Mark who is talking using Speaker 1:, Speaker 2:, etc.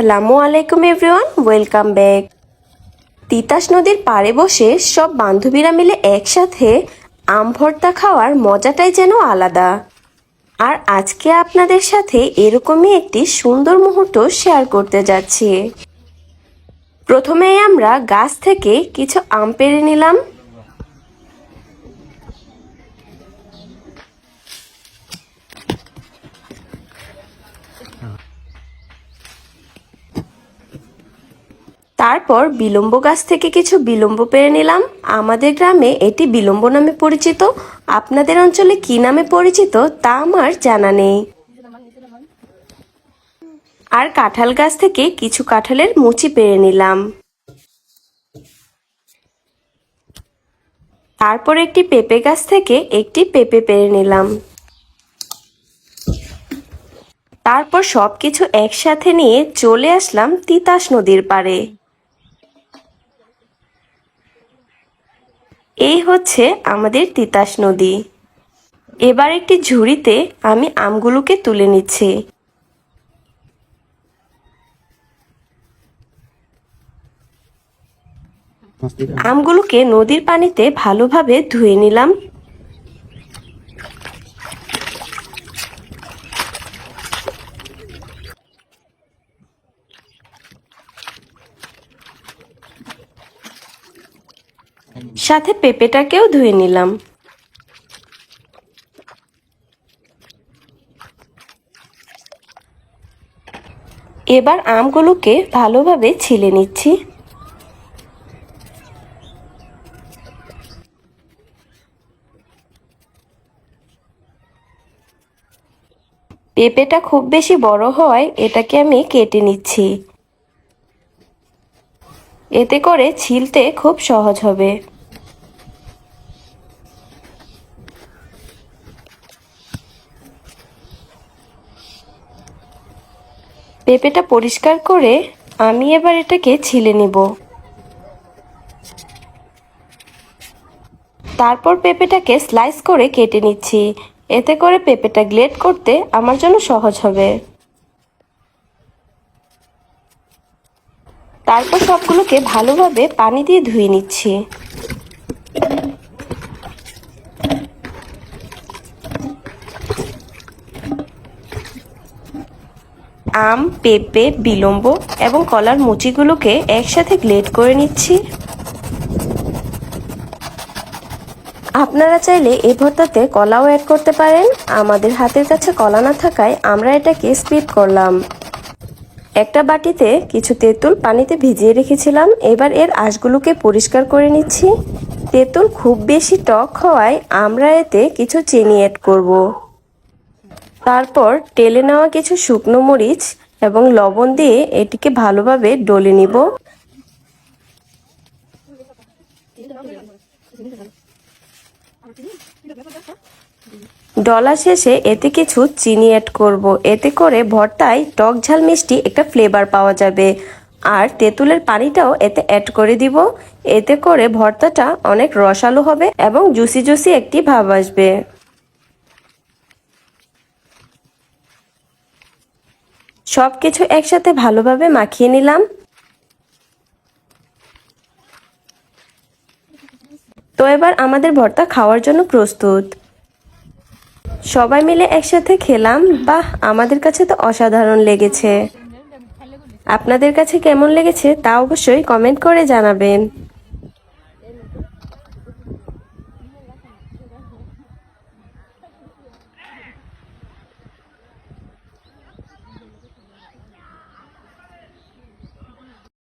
Speaker 1: আসসালামু আলাইকুম everyone, welcome back. Titas নদীর পাড়ে বসে সব বান্ধবীরা মিলে একসাথে আম ভর্তা খাওয়ার মজাটাই যেন আলাদা। আর আজকে আপনাদের সাথে এরকমই একটি সুন্দর মুহূর্ত শেয়ার করতে যাচ্ছি। প্রথমেই আমরা গাছ থেকে কিছু আম পেরে নিলাম। তারপর বিলম্ব গাছ থেকে কিছু বিলম্ব পেরে নিলাম। আমাদের গ্রামে এটি বিলম্ব নামে পরিচিত। আপনাদের অঞ্চলে কি নামে পরিচিত তা আমার জানা নেই। আর কাঁঠাল গাছ থেকে কিছু কাঁঠালের মুচি পেরে নিলাম। তারপর একটি পেঁপে গাছ থেকে একটি পেঁপে পেরে নিলাম। তারপর সবকিছু একসাথে নিয়ে চলে আসলাম তিতাস নদীর পাড়ে। এই হচ্ছে আমাদের তিতাস নদী। এবার একটি ঝুড়িতে আমি আমগুলোকে তুলে নিচ্ছি। আমগুলোকে নদীর পানিতে ভালোভাবে ধুয়ে নিলাম। সাথে পেঁপেটাকেও ধুয়ে নিলাম। এবার আমগুলোকে ভালোভাবে ছিলে নিচ্ছি। পেঁপেটা খুব বেশি বড় হওয়ায় এটাকে আমি কেটে নিচ্ছি। এতে করে ছিলতে খুব সহজ হবে। পেঁপেটা পরিষ্কার করে আমি এবার এটাকে ছিলে নিব। তারপর পেঁপেটাকে স্লাইস করে কেটে নিচ্ছি। এতে করে পেঁপেটা গ্লেড করতে আমার জন্য সহজ হবে। তারপর সবগুলোকে ভালোভাবে পানি দিয়ে ধুয়ে নিচ্ছি। আম, পেঁপে, বিলম্ব এবং কলার মুচিগুলোকে একসাথে গ্লেড করে নিচ্ছি। আপনারা চাইলে এ ভর্তাতে কলাও অ্যাড করতে পারেন। আমাদের হাতের কাছে কলা না থাকায় আমরা এটাকে স্পিড করলাম। একটা বাটিতে কিছু তেঁতুল পানিতে ভিজিয়ে রেখেছিলাম। এবার এর আঁশগুলোকে পরিষ্কার করে নিচ্ছি। তেঁতুল খুব বেশি টক হওয়ায় আমরা এতে কিছু চিনি অ্যাড করব। তারপর টেলে নেওয়া কিছু শুকনো মরিচ এবং লবণ দিয়ে এটিকে ভালোভাবে ডলে নিব। ডলা শেষে এতে কিছু চিনি অ্যাড করব। এতে করে ভর্তায় টক ঝাল মিষ্টি একটা ফ্লেভার পাওয়া যাবে। আর তেঁতুলের পানিটাও এতে অ্যাড করে দিব। এতে করে ভর্তাটা অনেক রসালো হবে এবং জুসি জুসি একটি ভাব আসবে। সব কিছু একসাথে ভালোভাবে মাখিয়ে নিলাম। তো এবার আমাদের ভর্তা খাওয়ার জন্য প্রস্তুত। সবাই মিলে একসাথে খেলাম। বাহ, আমাদের কাছে তো অসাধারণ লেগেছে। আপনাদের কাছে কেমন লেগেছে তা অবশ্যই কমেন্ট করে জানাবেন।